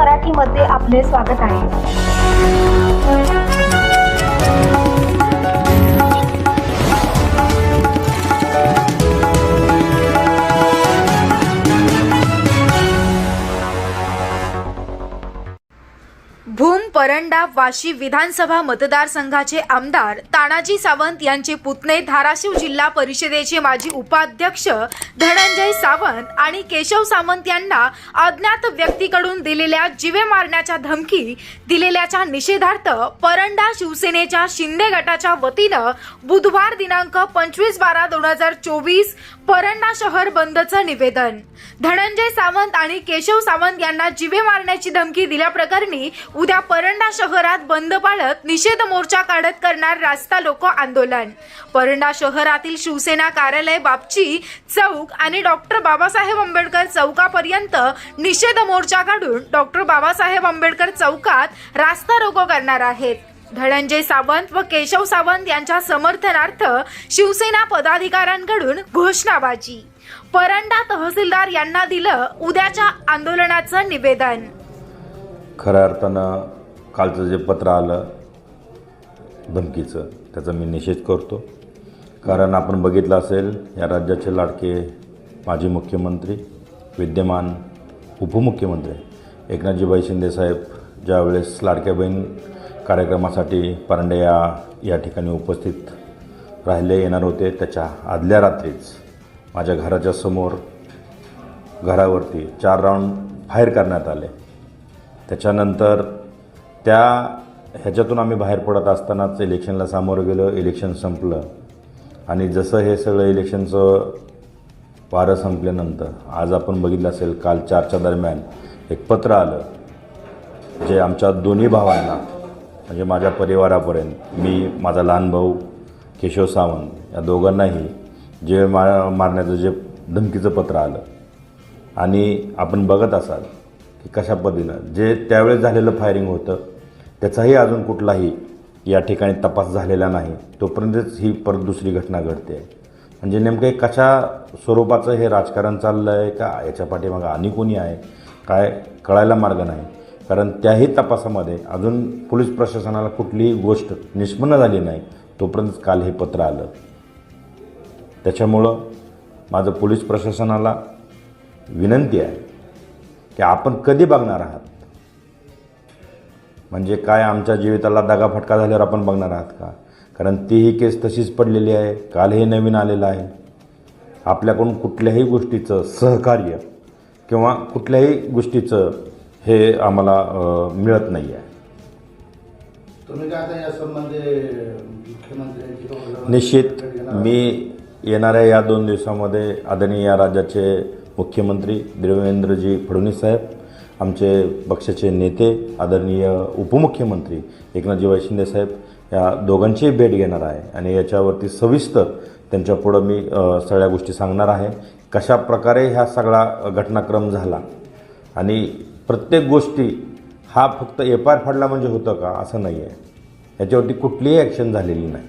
मराठीमध्ये आपले स्वागत आहे. परंडा वाशी विधानसभा मतदारसंघाचे आमदार तानाजी सावंत यांचे पुतणे धाराशिव जिल्हा परिषदेचे माजी उपाध्यक्ष धनंजय सावंत आणि केशव सावंत यांना अज्ञात व्यक्तीकडून दिलेल्या जीवे मारण्याच्या धमकी दिलेल्याच्या निषेधार्थ परंडा शिवसेनेच्या शिंदे गटाच्या वतीनं बुधवार दिनांक पंचवीस बारा दोन हजार चोवीस परंडा शहर बंदचं निवेदन. धनंजय सावंत आणि केशव सावंत यांना जीवे मारण्याची धमकी दिल्याप्रकरणी उद्या परंडा शहरात बंद पाळत निषेध मोर्चा काढत करणार रास्ता लोक आंदोलन. परंडा शहरातील शिवसेना कार्यालय बापची चौक आणि डॉक्टर बाबासाहेब आंबेडकर चौकापर्यंत निषेध मोर्चा काढून डॉक्टर बाबासाहेब आंबेडकर चौकात रास्ता रोको करणार आहेत. धनंजय सावंत व केशव सावंत यांच्या समर्थनार्थ शिवसेना पदाधिकाऱ्यांकडून घोषणाबाजी. परंडा तहसीलदार यांना दिलं उद्याच्या आंदोलनाचं निवेदन. खऱ्या अर्थानं कालचं जे पत्र आलं धमकीचं त्याचा मी निषेध करतो. कारण आपण बघितलं असेल या राज्याचे लाडके माजी मुख्यमंत्री विद्यमान उपमुख्यमंत्री एकनाथजीबाई शिंदेसाहेब ज्यावेळेस लाडक्या बहीण कार्यक्रमासाठी परंडे या या ठिकाणी उपस्थित राहिले येणार होते त्याच्या आदल्या रात्रीच माझ्या घराच्या समोर घरावरती चार राऊंड फायर करण्यात आले. त्याच्यानंतर त्या ह्याच्यातून आम्ही बाहेर पडत असतानाच इलेक्शनला सामोरं गेलो इलेक्शन संपलं. आणि जसं हे सगळं इलेक्शनचं वारं संपल्यानंतर आज आपण बघितलं असेल काल चारच्या दरम्यान एक पत्र आलं जे आमच्या दोन्ही भावांना म्हणजे माझ्या परिवारापर्यंत मी माझा लहान भाऊ केशव सावंत या दोघांनाही जे मा मारण्याचं जे धमकीचं पत्र आलं आणि आपण बघत असाल की कशा पद्धतीनं जे त्यावेळेस झालेलं फायरिंग होतं त्याचाही अजून कुठलाही या ठिकाणी तपास झालेला नाही. तोपर्यंतच ही परत दुसरी घटना घडते. म्हणजे नेमकं कशा स्वरूपाचं हे राजकारण चाललं आहे का याच्या पाठीमागं आणि कोणी आहे? काय कळायला मार्ग नाही. कारण त्याही तपासामध्ये अजून पोलीस प्रशासनाला कुठलीही गोष्ट निष्पन्न झाली नाही. तोपर्यंत काल हे पत्र आलं. त्याच्यामुळं माझं पोलीस प्रशासनाला विनंती आहे की आपण कधी बघणार आहात? म्हणजे काय आमच्या जीविताला दगाफटका झाल्यावर आपण बघणार आहात का? कारण ती ही केस तशीच पडलेली आहे काल हे नवीन आलेलं आहे. आपल्याकडून कुठल्याही गोष्टीचं सहकार्य किंवा कुठल्याही गोष्टीचं हे आम्हाला मिळत नाही आहे तुम्ही काय आता या संबंधी मुख्यमंत्र्यांची किंवा निश्चित मी येणाऱ्या या दोन दिवसामध्ये आदरणीय या राज्याचे मुख्यमंत्री देवेंद्रजी फडणवीस साहेब आमचे पक्षाचे नेते आदरणीय उपमुख्यमंत्री एकनाथजी शिंदे साहेब या दोघांचीही भेट घेणार आहे आणि याच्यावरती सविस्तर त्यांच्यापुढं मी सगळ्या गोष्टी सांगणार आहे. कशा प्रकारे ह्या सगळा घटनाक्रम झाला आणि प्रत्येक गोष्टी हा फक्त एफ आय आर फाडला म्हणजे होतं का असं नाही आहे याच्यावरती कुठलीही ॲक्शन झालेली नाही.